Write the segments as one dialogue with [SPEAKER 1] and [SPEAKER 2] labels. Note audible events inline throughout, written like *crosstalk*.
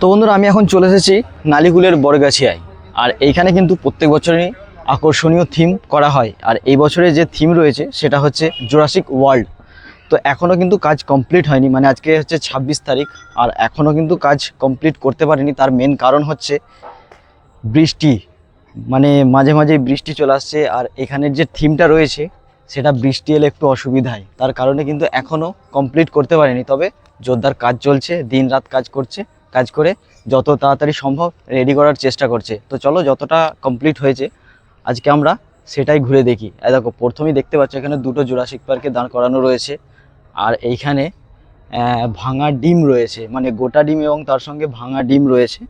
[SPEAKER 1] তো বন্ধুরা, আমি এখন চলে এসেছি নালিকুলের বরগাছিয়ায় আর এইখানে কিন্তু প্রত্যেক বছরই আকর্ষণীয় থিম করা হয়। আর এই বছরে যে থিম রয়েছে, সেটা হচ্ছে জোরাসিক ওয়ার্ল্ড তো এখনও কিন্তু কাজ কমপ্লিট হয়নি মানে আজকে হচ্ছে ছাব্বিশ তারিখ, আর এখনও কিন্তু কাজ কমপ্লিট করতে পারেনি। তার মেন কারণ হচ্ছে বৃষ্টি। মানে মাঝে মাঝে বৃষ্টি চলে আসছে, আর এখানের যে থিমটা রয়েছে, সেটা বৃষ্টি এলে একটু অসুবিধায়। তার কারণে কিন্তু এখনও কমপ্লিট করতে পারেনি, তবে জোরদার কাজ চলছে দিন রাত কাজ করছে। কাজ করে যত তাড়াতাড়ি সম্ভব রেডি করার চেষ্টা করছে। তো চলো যতটা কমপ্লিট হয়েছে, আজকে আমরা সেটাই ঘুরে দেখি। দেখো, প্রথমেই দেখতে পাচ্ছ এখানে দুটো জুরাসিক পার্কে দাঁড় করানো রয়েছে। আর এইখানে ভাঙা ডিম রয়েছে। মানে গোটা ডিম এবং তার সঙ্গে ভাঙা ডিম রয়েছে।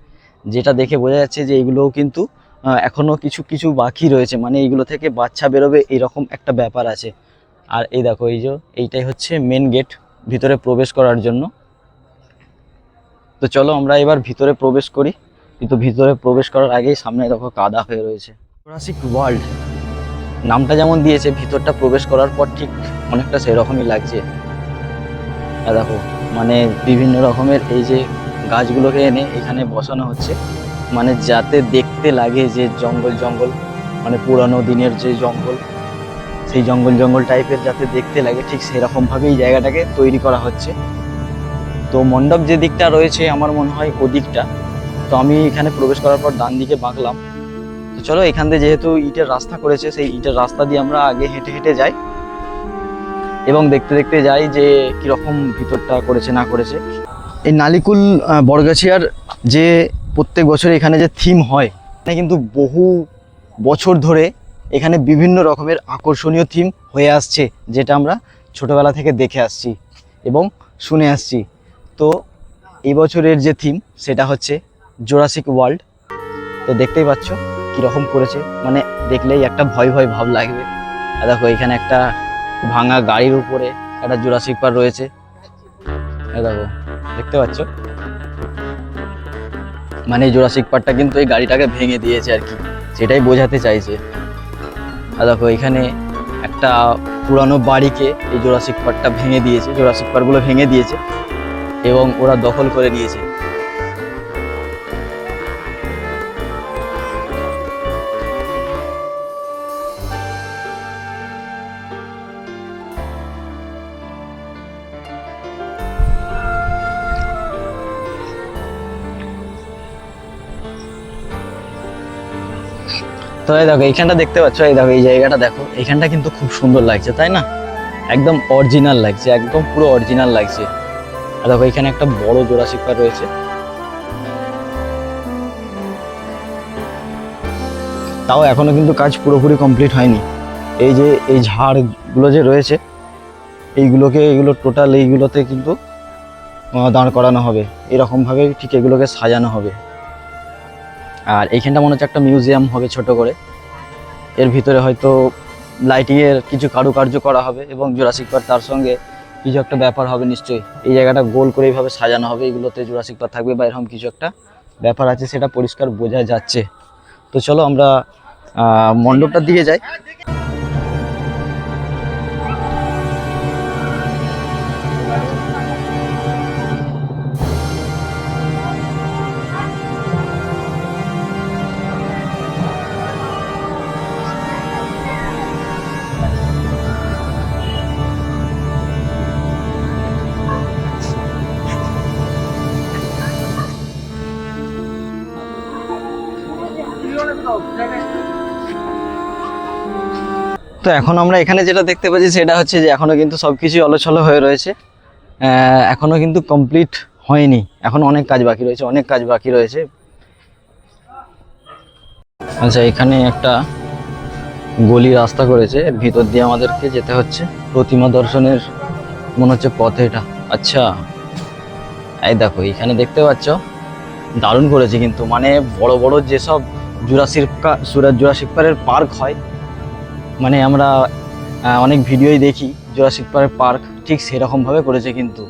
[SPEAKER 1] যেটা দেখে বোঝা যাচ্ছে যে এইগুলোও কিন্তু এখনও কিছু কিছু বাকি রয়েছে। মানে এইগুলো থেকে বাচ্চা বেরোবে এরকম একটা ব্যাপার আছে। আর এই দেখো, এই যে, এইটাই হচ্ছে মেন গেট ভিতরে প্রবেশ করার জন্য। তো চলো আমরা এবার ভিতরে প্রবেশ করি। কিন্তু ভিতরে প্রবেশ করার আগেই সামনে দেখো কাদা হয়ে রয়েছে। জুরাসিক ওয়ার্ল্ড নামটা যেমন দিয়েছে ভিতরটা প্রবেশ করার পর ঠিক অনেকটা সেরকমই লাগছে। দেখো মানে বিভিন্ন রকমের এই যে গাছগুলোকে এনে এখানে বসানো হচ্ছে। মানে যাতে দেখতে লাগে যে জঙ্গল জঙ্গল মানে পুরানো দিনের যে জঙ্গল সেই জঙ্গল জঙ্গল টাইপের যাতে দেখতে লাগে ঠিক সেরকমভাবে এই জায়গাটাকে তৈরি করা হচ্ছে। তো মণ্ডপ যে দিকটা রয়েছে আমার মনে হয় ওদিকটা, তো আমি এখানে প্রবেশ করার পর ডান দিকে বাঁকলাম। তো চলো এখান থেকে যেহেতু ইটের রাস্তা করেছে, সেই ইটের রাস্তা দিয়ে আমরা আগে হেঁটে হেঁটে যাই এবং দেখতে দেখতে যাই যে কীরকম ভিতরটা করেছে, না করেছে। এই নালিকুল বরগাছিয়ার যে প্রত্যেক বছর এখানে যে থিম হয়, এখানে কিন্তু বহু বছর ধরে এখানে বিভিন্ন রকমের আকর্ষণীয় থিম হয়ে আসছে, যেটা আমরা ছোটবেলা থেকে দেখে আসছি এবং শুনে আসছি। তো এই বছরের যে থিম সেটা হচ্ছে জোরাসিক ওয়ার্ল্ড তো দেখতেই পাচ্ছ কীরকম করেছে। মানে দেখলেই একটা ভয় ভয় ভাব লাগবে। আর দেখো, এখানে একটা ভাঙা গাড়ির উপরে একটা জোরাসিক পার রয়েছে। দেখো, দেখতে পাচ্ছ? মানে জোরাসিক পার্কটা কিন্তু এই গাড়িটাকে ভেঙে দিয়েছে আর কি। সেটাই বোঝাতে চাইছে। আর দেখো, এখানে একটা পুরানো বাড়িকে এই জোরাসিক পার্কটা ভেঙে দিয়েছে। জোরাসিক পার্কগুলো ভেঙে দিয়েছে। এবং ওরা দখল করে নিয়েছে। তো এই দেখো, এইখানটা দেখতে পাচ্ছ? এই দেখো, এই জায়গাটা দেখো। এইখানটা কিন্তু খুব সুন্দর লাগছে, তাই না? একদম অরিজিনাল লাগছে, একদম পুরো অরিজিনাল লাগছে। দেখো, এখানে একটা বড় জোড়াশিক পার রয়েছে। তাও এখনও কিন্তু কাজ পুরোপুরি কমপ্লিট হয়নি। এই যে, এই ঝাড়গুলো যে রয়েছে, এইগুলোকে এগুলো টোটাল এইগুলোতে কিন্তু দাঁড় করানো হবে। এরকমভাবে ঠিক এগুলোকে সাজানো হবে। আর এইখানটা মনে হচ্ছে একটা মিউজিয়াম হবে ছোট করে। এর ভিতরে হয়তো লাইটিংয়ের কিছু কারুকার্য করা হবে এবং জোরাসিক তার সঙ্গে কিছু একটা ব্যাপার হবে নিশ্চয়ই। এই জায়গাটা গোল করে এইভাবে সাজানো হবে, এগুলোতে জোরাসিক পার্ক থাকবে বা এরকম কিছু একটা ব্যাপার আছে, সেটা পরিষ্কার বোঝা যাচ্ছে। তো চলো আমরা মণ্ডপটার দিকে যাই। তো এখন আমরা এখানে যেটা দেখতে পাচ্ছি সেটা হচ্ছে যে এখনও কিন্তু সব কিছুই অলছল হয়ে রয়েছে। আহ, এখনও কিন্তু কমপ্লিট হয়নি। এখন অনেক কাজ বাকি রয়েছে অনেক কাজ বাকি রয়েছে। আচ্ছা এখানে একটা গলি রাস্তা করেছে। ভিতর দিয়ে আমাদেরকে যেতে হচ্ছে। প্রতিমা দর্শনের মনে হচ্ছে পথ এটা। আচ্ছা এই দেখো এখানে দেখতে পাচ্ছ দারুণ করেছে কিন্তু। মানে বড় বড় যেসব জুরাসিক জুরাসিক পার্ক হয়। মানে আমরা অনেক ভিডিওই দেখি জুরাসিক পার্ক পার্ক। ঠিক সেরকমভাবে করেছে কিন্তু,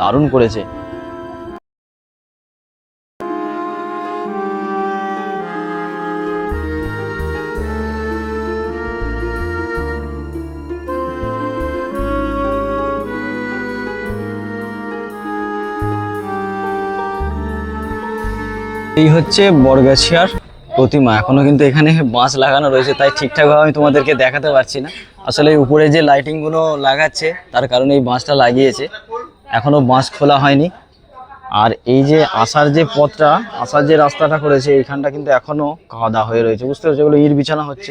[SPEAKER 1] দারুণ করেছে। এই হচ্ছে বরগাছিয়ার প্রতিমা। এখনও কিন্তু এখানে বাঁশ লাগানো রয়েছে, তাই ঠিকঠাকভাবে আমি তোমাদেরকে দেখাতে পারছি না। আসলে উপরে যে লাইটিংগুলো লাগাচ্ছে, তার কারণে এই বাঁশটা লাগিয়েছে। এখনও বাঁশ খোলা হয়নি। আর এই যে আসার যে পথটা, আসার যে রাস্তাটা করেছে, এইখানটা কিন্তু এখনও কাদা হয়ে রয়েছে। বুঝতে পারছ? এগুলো ইট বিছানো হচ্ছে।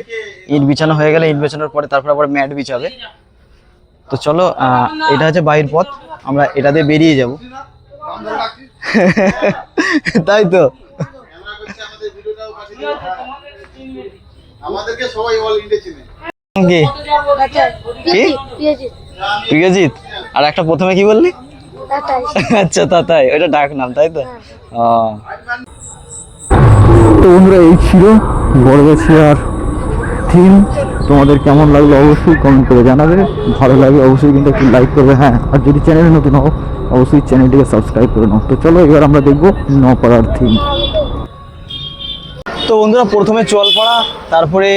[SPEAKER 1] ইট বিছানো হয়ে গেলে ইট বিছানোর পরে তারপর আবার ম্যাট বিছাবে। তো চলো এটা হচ্ছে বাইরের পথ। আমরা এটা দিয়ে বেরিয়ে যাব। *laughs* তাই তো?
[SPEAKER 2] আমাদেরকে সবাই অল ইন্ডিয়া চিনে।
[SPEAKER 1] কি? কি? প্রিয়জিৎ আর একটা প্রথমে কি বললি? আচ্ছা তা তাই ওটা ডাক নাম তাই তো? ও।
[SPEAKER 3] তো বন্ধুরা এই ছিল বড়গাছিয়ার থিম। তোমাদের কেমন লাগল অবশ্যই কমেন্ট করে জানাবে। ভালো লাগে অবশ্যই কিন্তু একটু লাইক করবে। হ্যাঁ আর যদি চ্যানেলে নতুন হও অবশ্যই চ্যানেলটিকে সাবস্ক্রাইব করে নাও। তো চলো এবার আমরা দেখব নপাড়ার থিম
[SPEAKER 1] তো বন্ধুরা, প্রথমে চলপাড়া তারপরে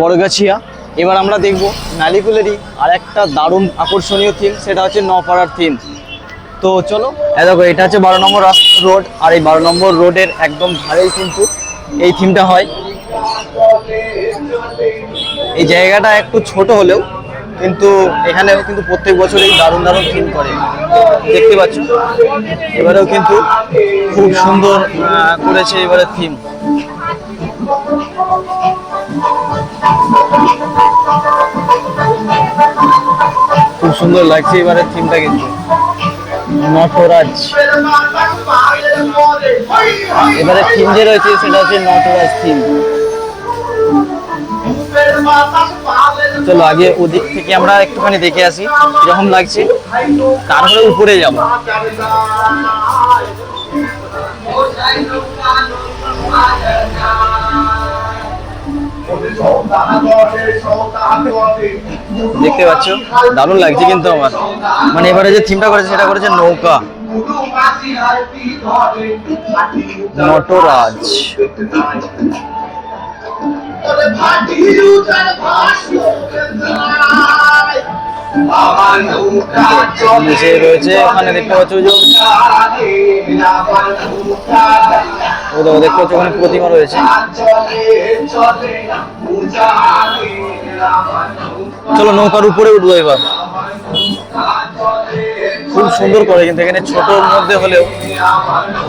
[SPEAKER 1] বড়গাছিয়া। এবার আমরা দেখব নালিকুলেরই আর একটা দারুণ আকর্ষণীয় থিম সেটা হচ্ছে নপাড়ার থিম তো চলো দেখো, এটা হচ্ছে বারো নম্বর রোড, আর এই বারো নম্বর রোডের একদম ধারেই কিন্তু এই থিমটা হয়। এই জায়গাটা একটু ছোট হলেও কিন্তু এখানেও কিন্তু প্রত্যেক বছর এই দারুণ দারুণ থিম করে। দেখতে পাচ্ছ? এবারেও কিন্তু খুব সুন্দর করেছে এবারে থিম সুন্দর লাগছে এবারে থিমটা কিন্তু। নটরাজ। এবারে থিম যে রয়েছে সেটা হচ্ছে নটরাজ থিম চলো আগে ওদিক থেকে আমরা একটুখানি দেখে আসি কীরকম লাগছে। তারপরে উপরে যাব। দেখতে পাচ্ছ? দারুণ লাগছে কিন্তু আমার। মানে এবারে যে থিমটা করেছে, সেটা করেছে নৌকা। নটরাজ। নিচে রয়েছে ওখানে দেখতে পাচ্ছ দেখতে পাচ্ছ ওখানে প্রতিমা রয়েছে। চলো, নৌকার উপরে উঠবো এবার। খুব সুন্দর করে কিন্তু এখানে ছোটর মধ্যে হলেও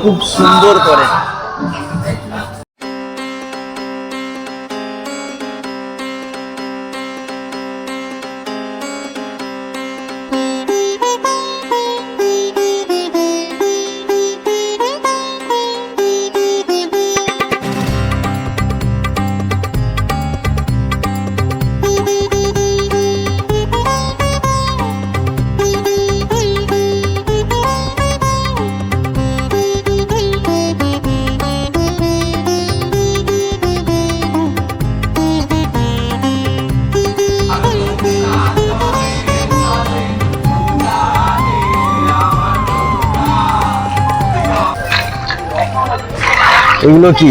[SPEAKER 1] খুব সুন্দর করে। এগুলো কি?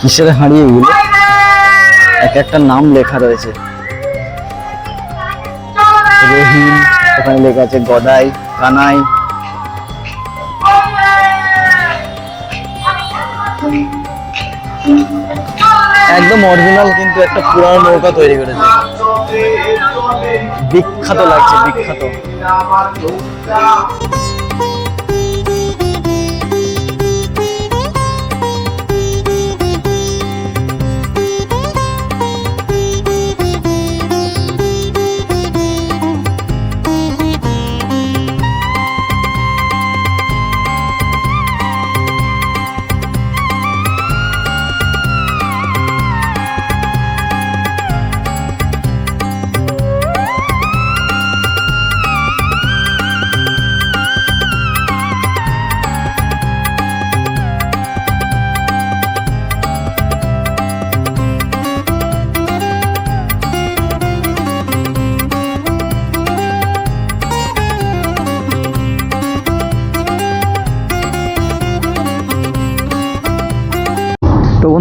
[SPEAKER 1] কিসের হাঁড়ি এগুলো? এক একটা নাম লেখা রয়েছে। রহিম, ওখানে লেখা আছে গদাই, কানাই। একদম অরিজিনাল কিন্তু একটা পুরানো নৌকা তৈরি করেছে। বিখ্যাত লাগছে, বিখ্যাত।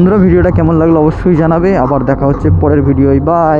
[SPEAKER 3] বন্ধুরা ভিডিওটা কেমন লাগল অবশ্যই জানাবে। আবার দেখা হচ্ছে পরের ভিডিওয়। বাই